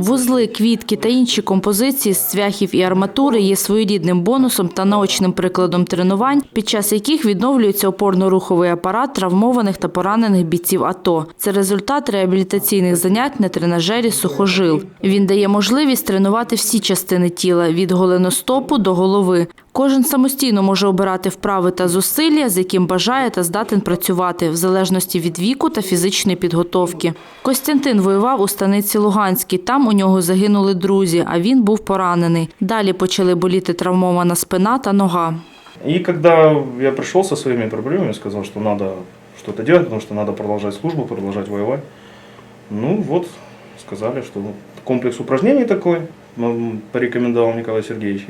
Вузли, квітки та інші композиції з цвяхів і арматури є своєрідним бонусом та наочним прикладом тренувань, під час яких відновлюється опорно-руховий апарат травмованих та поранених бійців АТО. Це результат реабілітаційних занять на тренажері сухожил. Він дає можливість тренувати всі частини тіла від голеностопу до голови. Кожен самостійно може обирати вправи та зусилля, з яким бажає та здатен працювати, в залежності від віку та фізичної підготовки. Костянтин воював у станиці Луганській. Там у нього загинули друзі, а він був поранений. Далі почали боліти травмована спина та нога. И когда я пришел со своими проблемами, сказал, что надо что-то делать, потому что надо продолжать службу, продолжать воевать. Ну вот, сказали, что комплекс упражнений такой м, порекомендовал Николай Сергеевич.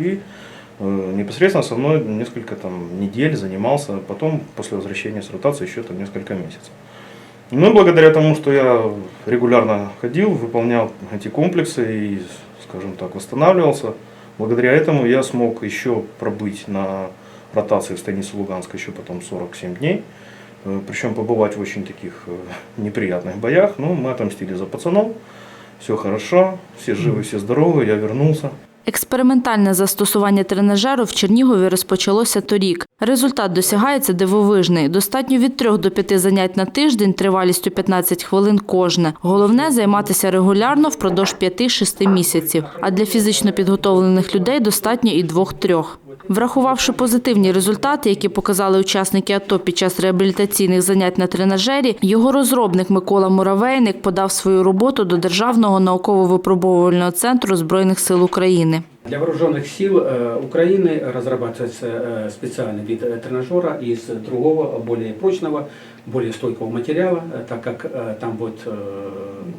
Непосредственно со мной несколько там недель занимался, потом после возвращения с ротации еще там несколько месяцев. Ну и благодаря тому, что я регулярно ходил, выполнял эти комплексы и, скажем так, восстанавливался, благодаря этому я смог еще пробыть на ротации в станице Луганска еще потом 47 дней. Э, Причем побывать в очень таких э, неприятных боях. Но мы отомстили за пацанов. Все хорошо, все живы, все здоровы, я вернулся. Експериментальне застосування тренажеру в Чернігові розпочалося торік. Результат досягається дивовижний. Достатньо від 3 до 5 занять на тиждень тривалістю 15 хвилин кожне. Головне займатися регулярно впродовж 5-6 місяців. А для фізично підготовлених людей достатньо і 2-3. Врахувавши позитивні результати, які показали учасники АТО під час реабілітаційних занять на тренажері, його розробник Микола Муравейник подав свою роботу до Державного науково-випробовувального центру Збройних сил України. Для вооруженных сил э, Украины разрабатывается э, специальный вид э, тренажера из другого, более прочного, более стойкого материала, э, так как э, там будет э,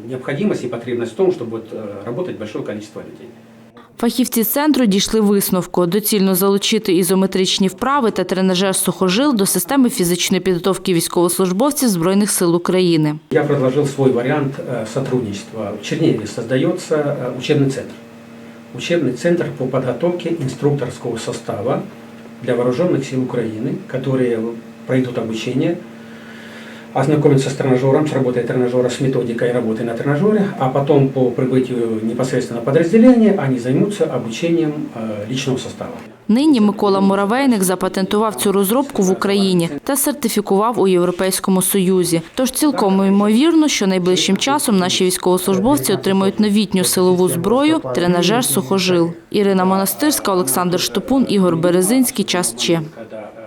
необходимость и потребность в том, что будет э, работать большое количество людей. Фахівці центру дійшли висновку доцільно залучити ізометричні вправи та тренажер сухожил до системи фізичної підготовки військовослужбовців Збройних сил України. Я предложил свой вариант э, сотрудничества. В Чернигове создается э, учебный центр. Учебный центр по подготовке инструкторского состава для вооруженных сил Украины, которые пройдут обучение, ознакомятся с тренажером, с работой тренажера, с методикой работы на тренажере, а потом по прибытию непосредственно подразделения они займутся обучением э, личного состава. Нині Микола Муравейник запатентував цю розробку в Україні та сертифікував у Європейському Союзі. Тож цілком ймовірно, що найближчим часом наші військовослужбовці отримають новітню силову зброю тренажер сухожил. Ірина Монастирська, Олександр Штопун, Ігор Березинський. Час Че. Когда